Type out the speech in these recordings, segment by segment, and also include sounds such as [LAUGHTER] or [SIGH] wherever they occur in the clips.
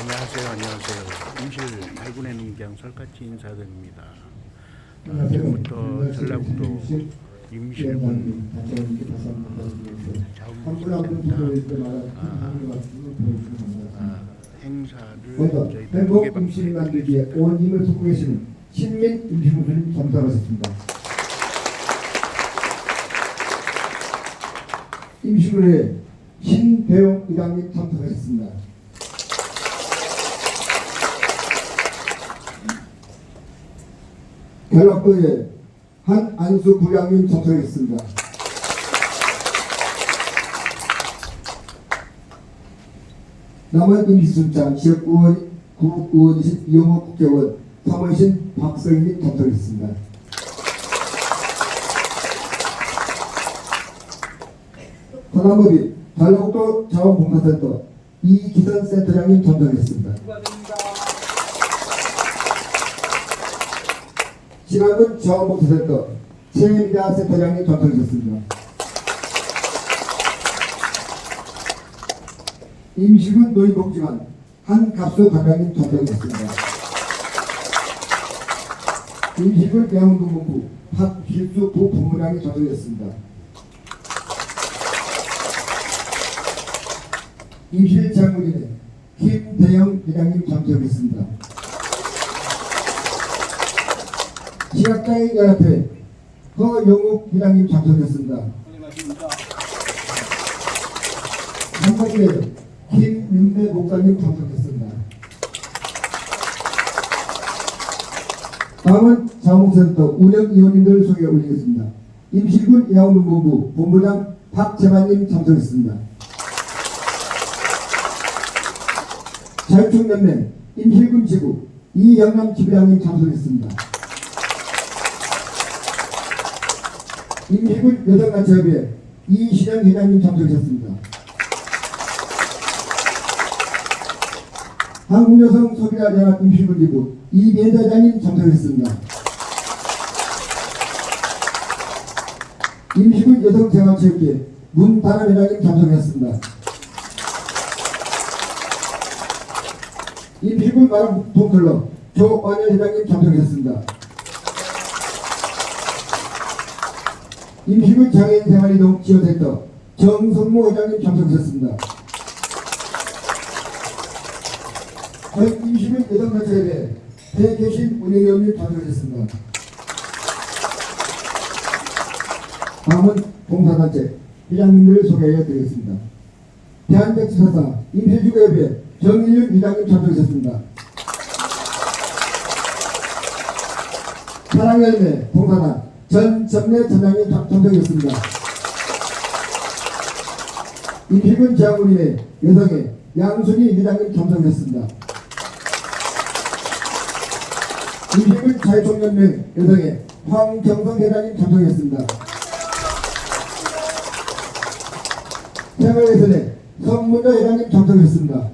안녕하세요. 안녕하세요. 임실 달군의 농장 설까치 인사드립니다. 어. 지금부터 전라북도 임실군 자원봉사센터 아, 행사를 먼저 저희 행복 공개 임실 방송에 만들기에 온 힘을 쏟고 계시는 신민 임실군수님 감사하셨습니다. 임실군의 신배용 의장님 참석하셨습니다. 결락도의 한안수 부장님 참석했습니다. 남한 임시순장 지역구원 구의원이신 이용호 국회의원 사무이신 박성희님 참석했습니다. 서남법인 전라북도 자원봉사센터 이기선 센터장님 참석했습니다. 신안군 자원봉사센터 최미자 센터장님 참석했습니다. 임시군 노인 복지관 한갑수 관장님 참석했습니다. 임시군 대학운동본부 박필수 부부부장이 참석했습니다. 임실 장군인의 김대영 회장님 참석했습니다. 시각장애인 연합회 허영욱 회장님 참석했습니다. 한국의 김윤대 목사님 참석했습니다. 다음은 자원센터 운영위원님들 소개 올리겠습니다. 임실군 야운동본부 본부장 박재만님 참석했습니다. 자유총연맹 임실군 지부 이영남 지부장님 참석했습니다. 임실군 여성단체협회 이신영 회장님 참석했습니다. 한국여성 소비자연합 임실군 지부 이배자장님 참석했습니다. 임실군 여성생활체육회 문다람 회장님 참석했습니다. 임실군 마을동클럽 조완현 회장님 참석했습니다. 임실군 장애인 생활이동 지원센터 정성모 회장님 참석하셨습니다. 저희 임시군 여성단체협회 대교신 운영위원님 참석하셨습니다. 다음은 봉사단체 회장님들을 소개해 드리겠습니다. 대한백지사사 임실주교협회 정일윤 회장님 참석하셨습니다. 사랑열매 봉사단 전점례 전장님 참- 참석하셨습니다. 임실군 재학운인의 여성의 양순희 회장님 참석하셨습니다. 임실군 자유총연맹 여성의 황경성 회장님 참석했습니다. 생활예술의 성문여 회장님 참석했습니다.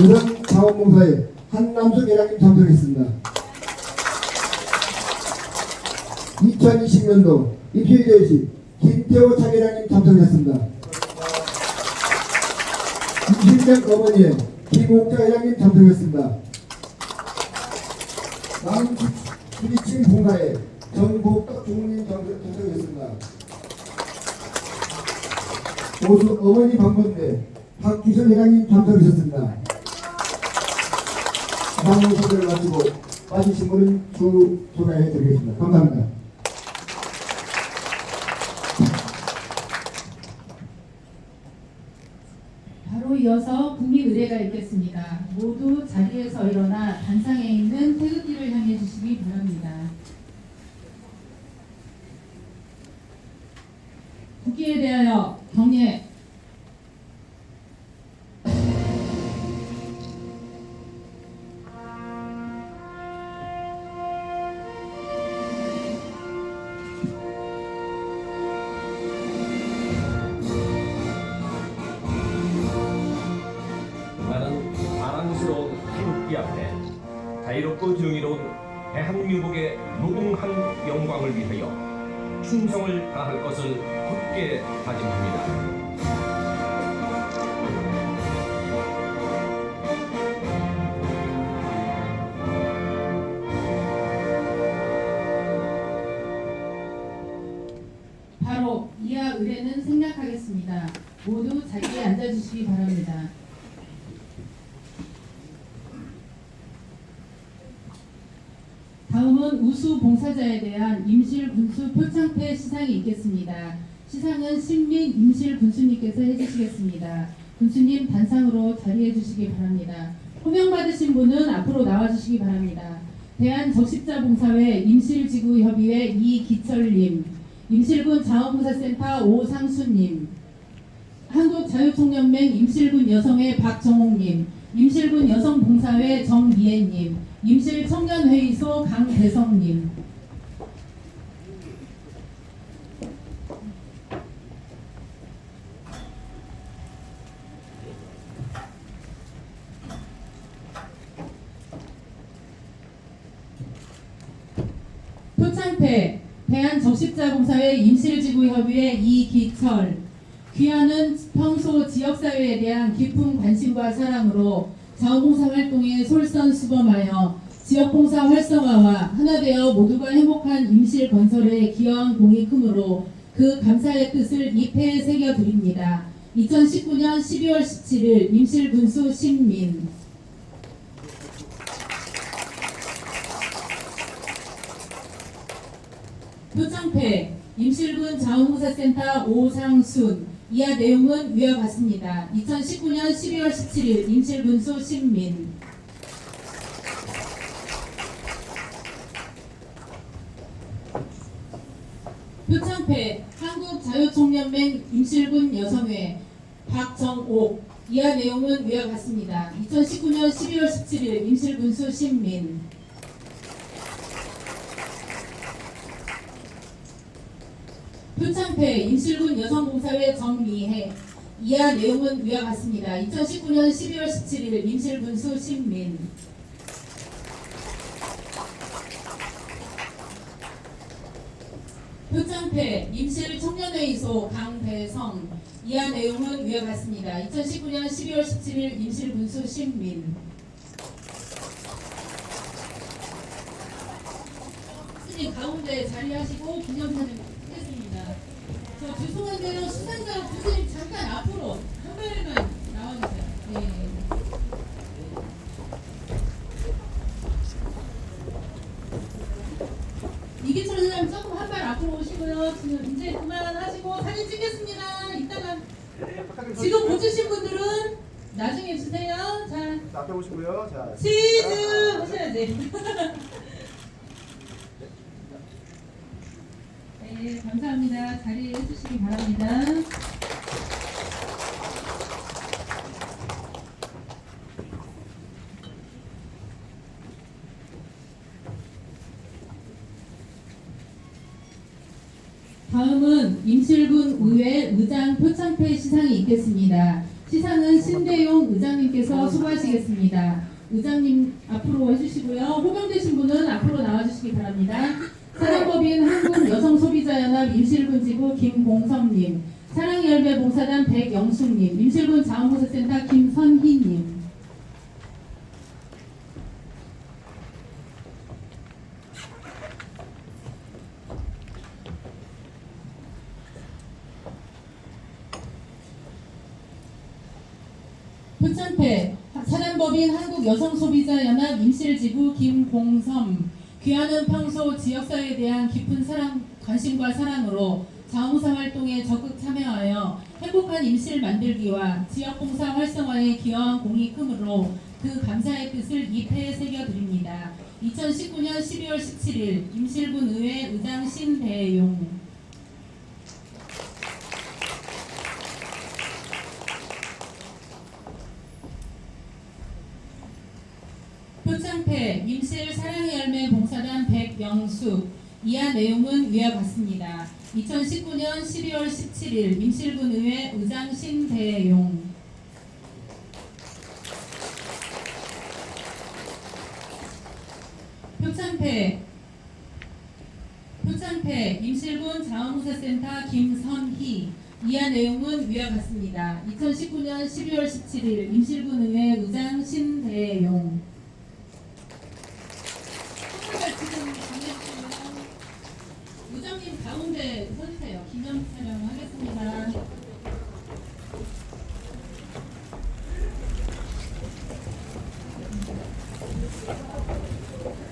여성 자원봉사의 한남수 회장님 참석했습니다. 2020년도 입실대회시 김태호 차계장님 참석했습니다. 임실장 어머니의 김옥자 회장님 참석했습니다. 남부리침 봉사의 정복덕 주무님 참석했습니다. 오수 어머니 방문대 박기선 회장님 참석하셨습니다. 방문 소개를 마치고 빠지신 분은 주 소개해 드리겠습니다. 감사합니다. 바로 이어서 국민의례가 있겠습니다. 모두 자리에서 일어나 단상에 있는 태극기를 향해 주시기 바랍니다. 국기에 대하여 경례. 때는 생략하겠습니다. 모두 자리에 앉아주시기 바랍니다. 다음은 우수 봉사자에 대한 임실 군수 표창패 시상이 있겠습니다. 시상은 신민 임실 군수님께서 해주시겠습니다. 군수님 단상으로 자리해 주시기 바랍니다. 호명받으신 분은 앞으로 나와주시기 바랍니다. 대한적십자봉사회 임실지구협의회 이기철님, 임실군 자원봉사센터 오상수님, 한국자유총연맹 임실군 여성회 박정옥님, 임실군 여성봉사회 정미애님, 임실청년회의소 강대성님, 표창패 대한적십자봉사회 임실지구협의회 이기철 귀하는 평소 지역사회에 대한 깊은 관심과 사랑으로 자원봉사 활동에 솔선수범하여 지역봉사 활성화와 하나되어 모두가 행복한 임실 건설에 기여한 공이 크므로 그 감사의 뜻을 잎에 새겨드립니다. 2019년 12월 17일 임실군수 신민 표창패 임실군 자원봉사센터 오상순 이하 내용은 위와 같습니다. 2019년 12월 17일 임실군수 신민 표창패 한국자유총연맹 임실군 여성회 박정옥 이하 내용은 위와 같습니다. 2019년 12월 17일 임실군수 신민 표창패 임실군 여성봉사회 정미혜 이하 내용은 위와 같습니다. 2019년 12월 17일 임실군수 신민 표창패 임실 청년회의 소 강대성 이하 내용은 위와 같습니다. 2019년 12월 17일 임실군수 신민 스님 가운데 자리하시고 기념사진. 저 죄송한데요 수상자 부님 잠깐 앞으로 한 발만 나와주세요. 네. 이기철 선생님 조금 한 발 앞으로 오시고요. 지금 이제 그만하시고 사진 찍겠습니다. 이따가 지금 못 주신 분들은 나중에 주세요. 자 앞에 보시고요. 자, 치즈 하셔야지. [LAUGHS] 네, 감사합니다. 자리에 해주시기 바랍니다. 다음은 임실군 의회 의장 표창패 시상이 있겠습니다. 시상은 신대용 의장님께서 수고하시겠습니다. 의장님 앞으로 해주시고요. 호명되신 분은 앞으로 나와주시기 바랍니다. 사랑법인 한국 여성소비자연합 임실군 지부 김봉섭님, 사랑열매 봉사단 백영숙님, 임실군 자원봉사센터 김선희님. 표창패 사단법인 한국여성소비자연합 임실지부 김봉섬 귀하는 평소 지역사회에 대한 깊은 사랑, 관심과 사랑으로 자원봉사 활동에 적극 참여하여 행복한 임실 만들기와 지역봉사 활성화에 기여한 공이 크므로 그 감사의 뜻을 잎에 새겨드립니다. 2019년 12월 17일 임실군 의회 의장 신대용 표창패 임실 사랑의 열매 백영숙 이하 내용은 위와 같습니다. 2019년 12월 17일 임실군 의회 의장 신대용. 표창패. 표창패. 임실군 자원봉사센터 김선희. 이하 내용은 위와 같습니다. 2019년 12월 17일 임실군 의회 의장 신대용 의장님 가운데 서주세요. 기념 촬영하겠습니다.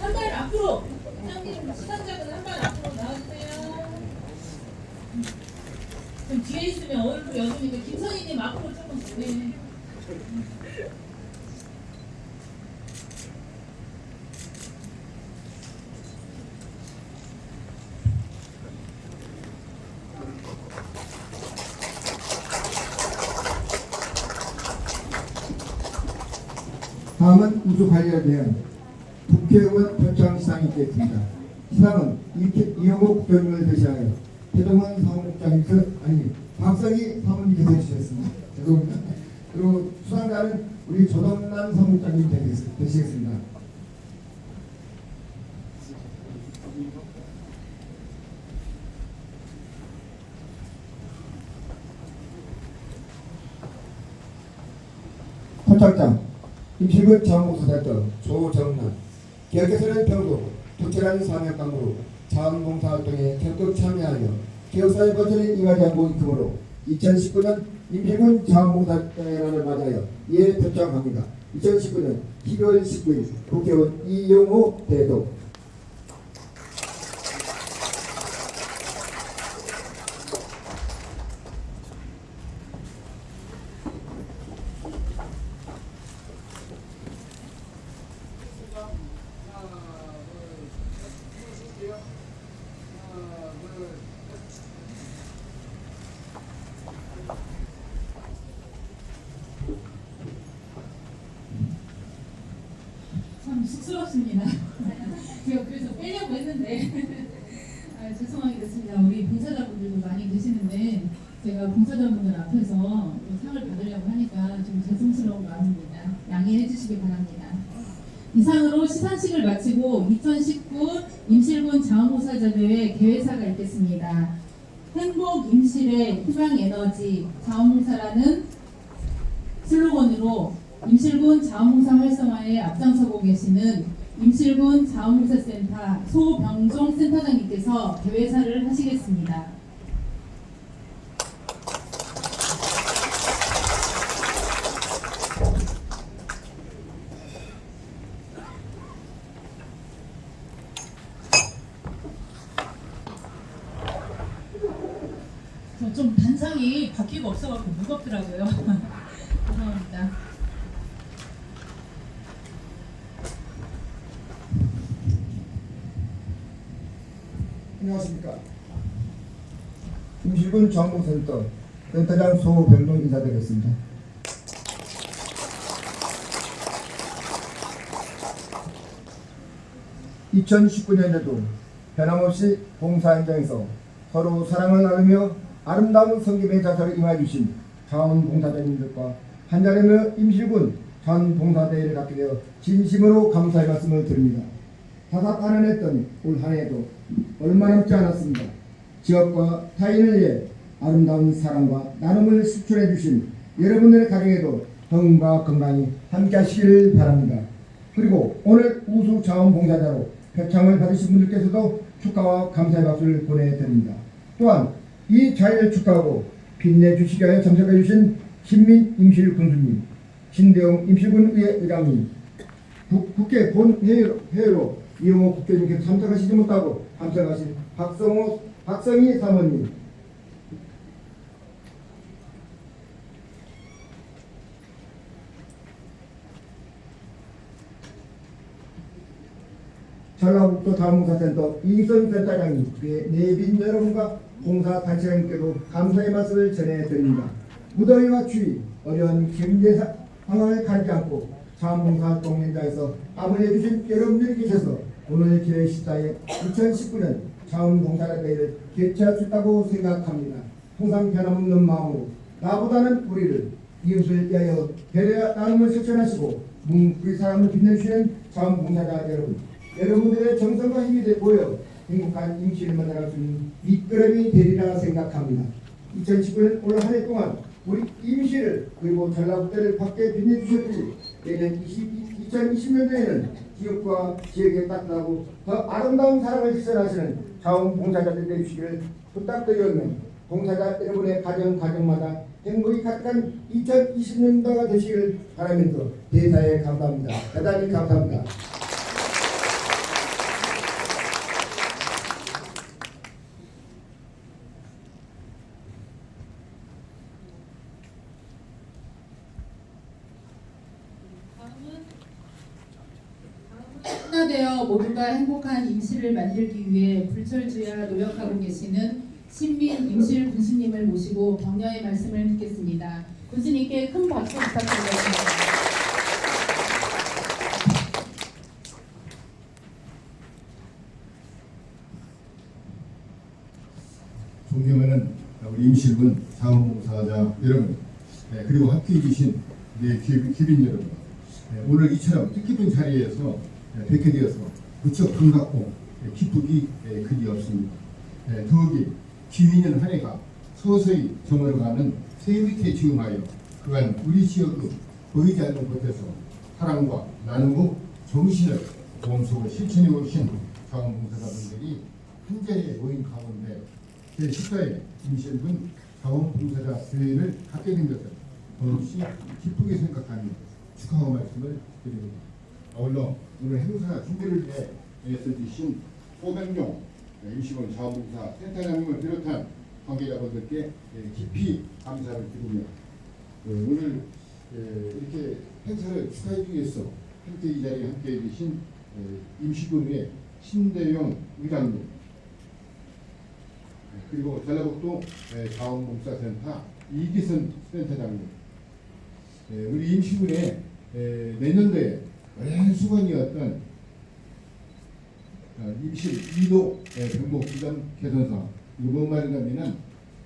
한 발 앞으로 의장님 시상자분 한 발 앞으로 나와주세요. 좀 뒤에 있으면 얼굴 여주니까 김선희님 앞으로 조금 네. 다음은 우수 관리에 대한 국회의원 표창 시상이 있겠습니다. 시상은 이영호 국회의원을 대신하여 태동원 사무국장님께서 아니 박성희 사무님께서 해주셨습니다. 죄송합니다. 그리고 수상자는 우리 조동남 사무국장님 되시겠습니다. 표창장 임실근 자원봉사자였던 조정남 개혁에서는 평소 특별한 사명감으로 자원봉사활동에 적극 참여하여 개혁사의 버전에 임하지 않고 있으므로 2019년 임실근 자원봉사자를 맞아요 이에 표창합니다. 2019년 12월 19일 국회의원 이용호 대도 참 쑥스럽습니다. 제가 그래서 빼려고 했는데 아, 죄송하게 됐습니다. 우리 봉사자분들도 많이 계시는데 제가 봉사자분들 앞에서 이 상을 받으려고 하니까 좀 죄송스러운 마음입니다. 양해해 주시기 바랍니다. 이상으로 시상식을 마치고 2019 임실군 자원봉사자 대회 개회사가 있겠습니다. 행복 임실의 희망 에너지 자원봉사라는 슬로건으로 임실군 자원봉사 활성화에 앞장서고 계시는 임실군 자원봉사센터 소병종 센터장님께서 개회사를 하시겠습니다. 저 좀 단상이 바퀴가 없어갖고 무겁더라고요. [LAUGHS] 죄송합니다. 안녕하십니까. 임실군 정보센터 센터장 소병동 인사드리겠습니다. (2019년에도) 변함없이 봉사 현장에서 서로 사랑을 나누며 아름다운 성김의 자세를 임해 주신 자원봉사자님들과 한자리며 임실군 자원봉사대회를 갖게 되어 진심으로 감사의 말씀을 드립니다. 다사 안안했던 올 한해도 얼마 남지 않았습니다. 지역과 타인을 위해 아름다운 사랑과 나눔을 수출해 주신 여러분들의 가정에도 흥과 건강이 함께하시길 바랍니다. 그리고 오늘 우수 자원봉사자로 표창을 받으신 분들께서도 축하와 감사의 박수를 보내드립니다. 또한 이 자리를 축하하고 빛내주시기 위하여 참석해 주신 신민 임실 군수님, 신대웅 임실군 의회 의장님, 국- 국회 본회의로 회의로 이용호 국회의원님께서 참석하시지 못하고 참석하신 박성호 박성희 사모님 전라북도 자원봉사센터 이선 센터장님 그의 내빈 여러분과 봉사 단체장님께도 감사의 말씀을 전해드립니다. 무더위와 추위 어려운 경제 사- 상황을 가리지 않고 자원봉사활동 현장에서 아무리 해주신 여러분들이 계셔서 오늘 기회 시사에 2019년 자원봉사대회를 개최할 수 있다고 생각합니다. 항상 변함없는 마음으로 나보다는 우리를 이웃을 위하여 배려 나눔을 실천하시고 뭉클 사람을 빛내주시는 자원봉사자 여러분 여러분들의 정성과 힘이 돼 보여 행복한 임시를 만나갈 수 있는 밑거름이 되리라 생각합니다. 2019년 올 한 해 동안 우리 임시를 그리고 전라북도를 밖에 빛내주셨듯이 내년 20, 2020년도에는 지역과 지역에 따뜻하고 더 아름다운 사랑을 실천하시는 자원봉사자들 되시기를 부탁드리오며 봉사자 여러분의 가정 가정마다 행복이 가득한 2020년도가 되시길 바라면서 대사에 감사합니다. 대단히 감사합니다. 하나되어 모두가 임시를 만들기 위해 불철주야 노력하고 계시는 신민 임실 군수님을 모시고 격려의 말씀을 듣겠습니다. 군수님께 큰 박수 부탁드리겠습니다. 존경하는 우리 임실군 자원봉사자 여러분 네, 그리고 주신 우리 기- 기빈 여러분 네, 오늘 이처럼 뜻깊은 자리에서 네, 뵙게 되어서 무척 반갑고 네, 기쁘기 네, 그리 없습니다. 네, 더욱이 기민년 한 해가 서서히 저물어가는 새 밑에 지음하여 그간 우리 지역의 보이지 않는 곳에서 사랑과 나눔의 정신을 몸속에 실천해 오신 자원봉사자분들이 한 자리에 모인 가운데 제14회 임실군 자원봉사자 대회를 갖게 된 것을 더없이 기쁘게 생각하며 축하의 말씀을 드립니다. 아울러 오늘 행사 준비를 위해 애써주신 500명 임시군 자원봉사 센터장님을 비롯한 관계자분들께 예, 깊이 감사를 드리며 예, 오늘 예, 이렇게 행사를 축하해 주기 위해서 함께 이 자리에 함께 해 주신 예, 임시군의 신대용 의장님 네, 그리고 전라북도 예, 자원봉사센터 이기선 센터장님 예, 우리 임시군의 예, 내년도에 오랜 수건이었던 어, 임실 2도 예, 병목기점 개선사 이거 뭔 말이냐면은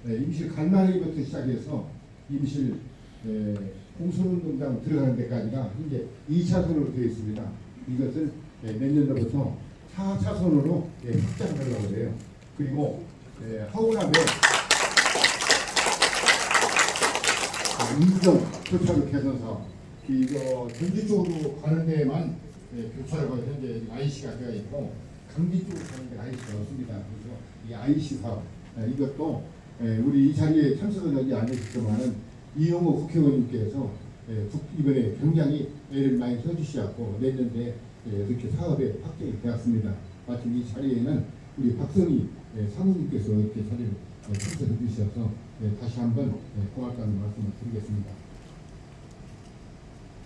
예, 임실 갈마리부터 시작해서 임실 예, 공설운동장 들어가는 데까지가 현재 2차선으로 되어 있습니다. 이것을 예, 내년도부터 4차선으로 예, 확장하려고 해요. 그리고 예, 하고 나면 인정 교차로 개선사 이거 전주 쪽으로 가는 데만 예, 교차로가 현재 IC가 되어 있고 강진 쪽으로 가는 데 IC가 없습니다. 그래서 이 IC 사업 예, 이것도 예, 우리 이 자리에 참석은 여기 안 계셨지만은 이용호 국회의원님께서 예, 국- 이번에 굉장히 애를 많이 써주시고 내년에 예, 이렇게 사업에 확정이 되었습니다. 마침 이 자리에는 우리 박성희 예, 사무님께서 이렇게 자리를 예, 참석해 주셔서 예, 다시 한번 예, 고맙다는 말씀을 드리겠습니다.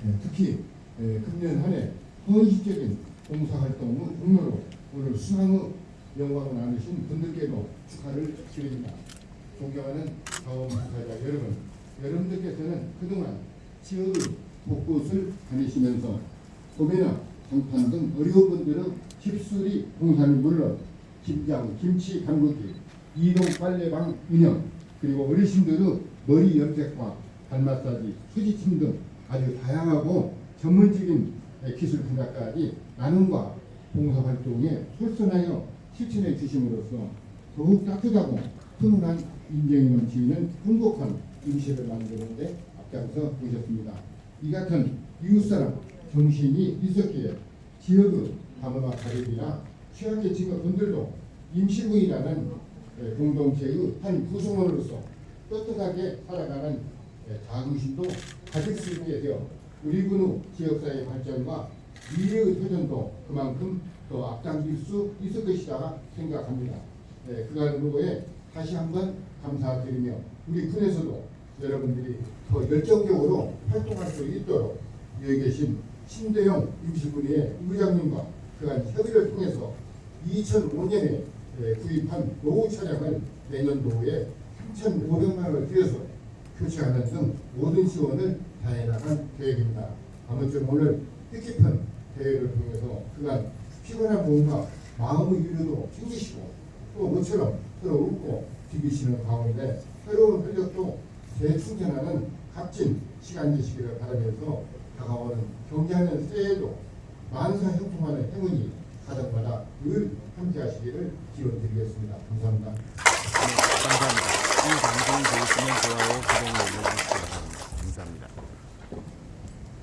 예, 특히 예, 금년 한 해 헌신적인 봉사활동의 공로로 오늘 수상의 영광을 나누신 분들께도 축하를 드립니다. 존경하는 자원봉사자 여러분, 여러분들께서는 그동안 지역의 곳곳을 다니시면서 도매나 장판 등 어려운 분들은 집수리 봉사는 물론 김장, 김치 담그기, 이동 빨래방 운영, 그리고 어르신들의 머리 염색과 발 마사지, 수지침 등 아주 다양하고 전문적인 기술 분야까지 나눔과 봉사활동에 솔선하여 실천해 주심으로써 더욱 따뜻하고 훈훈한 인정이 넘치는 행복한 임시를 만드는데 앞장서 오셨습니다. 이 같은 이웃사람 정신이 있었기에 지역의 방어와 가족이나 취약계층의 분들도 임시군이라는 예, 공동체의 한 구성원으로서 떳떳하게 살아가는 예, 자긍심도 가질 수 있게 되어 우리 군의 지역사회 발전과 미래의 표전도 그만큼 더 앞당길 수 있을 것이다 생각합니다. 네, 그간 후보에 다시 한번 감사드리며 우리 군에서도 여러분들이 더 열정적으로 활동할 수 있도록 여기 계신 신대영 임시군의 의장님과 그간 협의를 통해서 2005년에 구입한 노후 차량을 내년도에 3,500만 원을 들여서 교체하는 등 모든 지원을 다해 나갈 계획입니다. 아무튼 오늘 뜻깊은 대회를 통해서 그간 피곤한 몸과 마음의 위로도 챙기시고 또 모처럼 서로 웃고 즐기시는 가운데 새로운 활력도 재충전하는 값진 시간 되시기를 바라면서 다가오는 경제하는 새해에도 만사 형통하는 행운이 가정마다 늘 함께 하시기를 기원드리겠습니다. 감사합니다. 네, 감사합니다. 이 방송 좋으시면 좋아요, 구독 눌러주세요.